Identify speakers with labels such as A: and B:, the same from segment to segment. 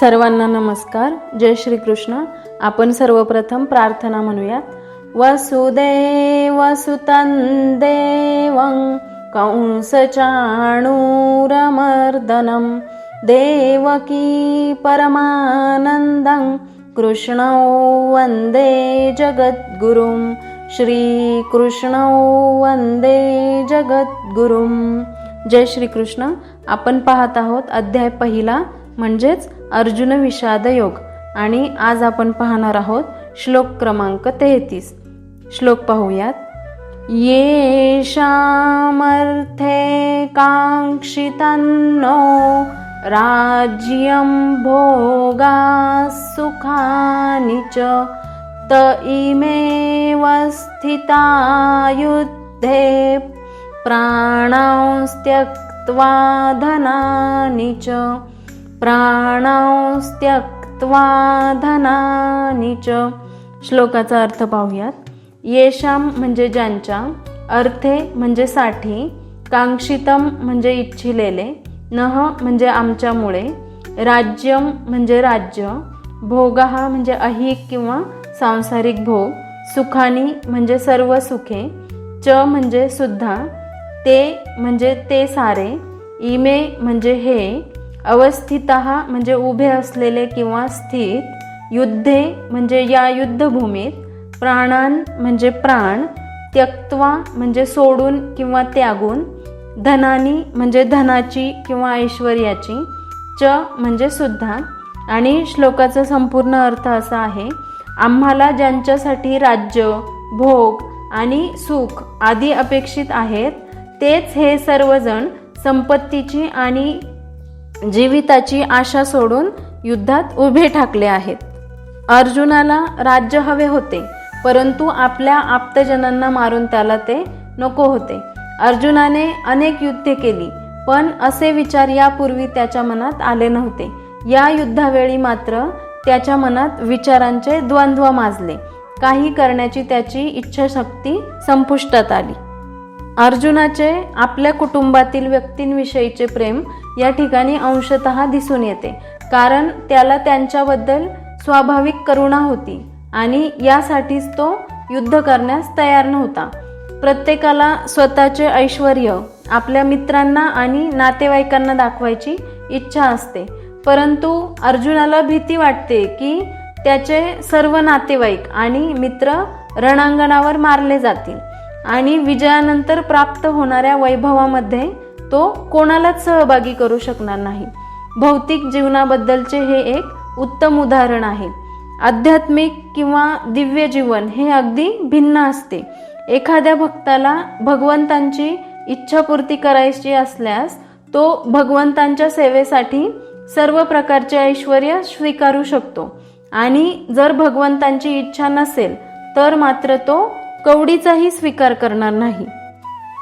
A: सर्वांना नमस्कार. जय श्री कृष्ण आपण सर्वप्रथम प्रार्थना म्हणूयात. वसुदेवसुतं देवं कंसचाणूरमर्दनं. देवकी परमानन्दं कृष्णौ वन्दे जगद्गुरुं. श्रीकृष्णौ वन्दे जगद्गुरुं. जय श्रीकृष्ण. आपण पाहत आहोत अध्याय पहिला म्हणजेच अर्जुन विषाद योग. आणि आज आपण पाहणार आहोत श्लोक क्रमांक तेहतीस. श्लोक पाहूयात. येषामर्थे कांक्षितन्नो राज्यं भोगा सुखानि च त इमेव स्थिता युद्धे प्राणांस्त्यक्त्वा धनानि च प्राणांस्त्यक्त्वा धनानी च। श्लोकाचा अर्थ पाहूयात. येशाम म्हणजे ज्यांच्या अर्थे म्हणजे साठी कांक्षितम म्हणजे इच्छिलेले नह म्हणजे आमच्यामुळे राज्यम म्हणजे राज्य भोगहा म्हणजे अहिक किंवा सांसारिक भोग सुखानी म्हणजे सर्व सुखे च म्हणजे सुद्धा ते म्हणजे ते सारे इमे म्हणजे हे अवस्थित म्हणजे उभे असलेले किंवा स्थित युद्धे म्हणजे या युद्धभूमीत प्राणान म्हणजे प्राण त्यक्त्वा म्हणजे सोडून किंवा त्यागून धनानी म्हणजे धनाची किंवा ऐश्वर्याची च म्हणजे सुद्धा. आणि श्लोकाचा संपूर्ण अर्थ असा आहे आम्हाला ज्यांच्यासाठी राज्य भोग आणि सुख आदी अपेक्षित आहेत तेच हे सर्वजण संपत्तीची आणि जीविताची आशा सोडून युद्धात उभे ठाकले आहेत. अर्जुनाला राज्य हवे होते परंतु आपल्या आप्तजनांना मारून त्याला ते नको होते. अर्जुनाने अनेक युद्धे केली पण असे विचार यापूर्वी त्याच्या मनात आले नव्हते. या युद्धावेळी मात्र त्याच्या मनात विचारांचे द्वंद्व माजले. काही करण्याची त्याची इच्छाशक्ती संपुष्टात आली. अर्जुनाचे आपल्या कुटुंबातील व्यक्तींविषयीचे प्रेम या ठिकाणी अंशत दिसून येते. कारण त्याला त्यांच्याबद्दल स्वाभाविक करुणा होती आणि यासाठीच तो युद्ध करण्यास तयार नव्हता. प्रत्येकाला स्वतःचे ऐश्वर आपल्या मित्रांना आणि नातेवाईकांना दाखवायची इच्छा असते. परंतु अर्जुनाला भीती वाटते की त्याचे सर्व नातेवाईक आणि मित्र रणांगणावर मारले जातील. आणि विजयानंतर प्राप्त होणाऱ्या वैभवामध्ये तो कोणालाच सहभागी करू शकणार नाही. भौतिक जीवनाबद्दलचे हे एक उत्तम उदाहरण आहे. आध्यात्मिक किंवा दिव्य जीवन हे अगदी भिन्न असते. एखाद्या भक्ताला भगवंतांची इच्छापूर्ती करायची असल्यास तो भगवंतांच्या सेवेसाठी सर्व प्रकारचे ऐश्वर स्वीकारू शकतो. आणि जर भगवंतांची इच्छा नसेल तर मात्र तो कवडीचाही स्वीकार करणार नाही.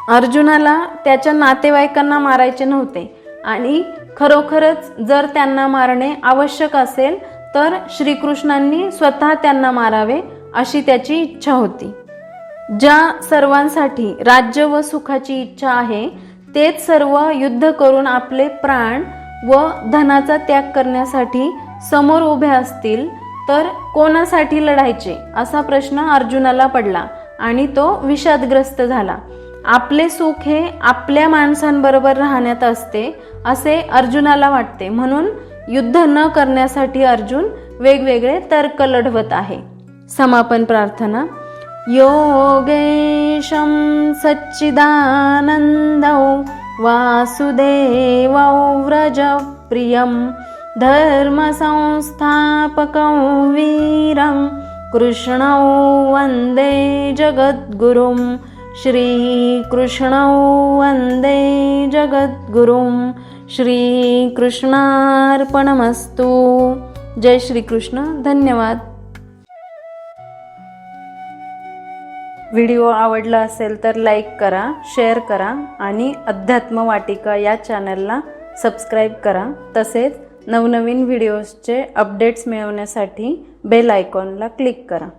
A: अर्जुनाला त्याच्या नातेवाईकांना मारायचे नव्हते आणि खरोखरच जर त्यांना मारणे आवश्यक असेल तर श्रीकृष्णांनी स्वतः त्यांना मारावे अशी त्याची इच्छा होती. ज्या सर्वांसाठी राज्य व सुखाची इच्छा आहे तेच सर्व युद्ध करून आपले प्राण व धनाचा त्याग करण्यासाठी समोर उभे असतील तर कोणासाठी लढायचे असा प्रश्न अर्जुनाला पडला. आणि तो विषादग्रस्त झाला. आपले सुख हे आपल्या माणसांबरोबर राहण्यात असते असे अर्जुनाला वाटते. म्हणून युद्ध न करण्यासाठी अर्जुन वेगवेगळे तर्क लढवत आहे. समापन प्रार्थना. योगेशं सच्चिदानन्दौ वासुदेवौ व्रजप्रियं धर्मसंस्थापकौ वीरं कृष्णौ वन्दे जगद्गुरुं। श्रीकृष्णौ वन्दे जगद्गुरुं। श्रीकृष्णार्पणमस्तु। जय श्रीकृष्ण धन्यवाद। व्हिडिओ आवडला असेल तर लाईक करा शेअर करा आणि अध्यात्म वाटिका या चॅनलला सबस्क्राईब करा. तसेच नवनवीन व्हिडिओजचे अपडेट्स मिळवण्यासाठी बेल आयकॉनला क्लिक करा.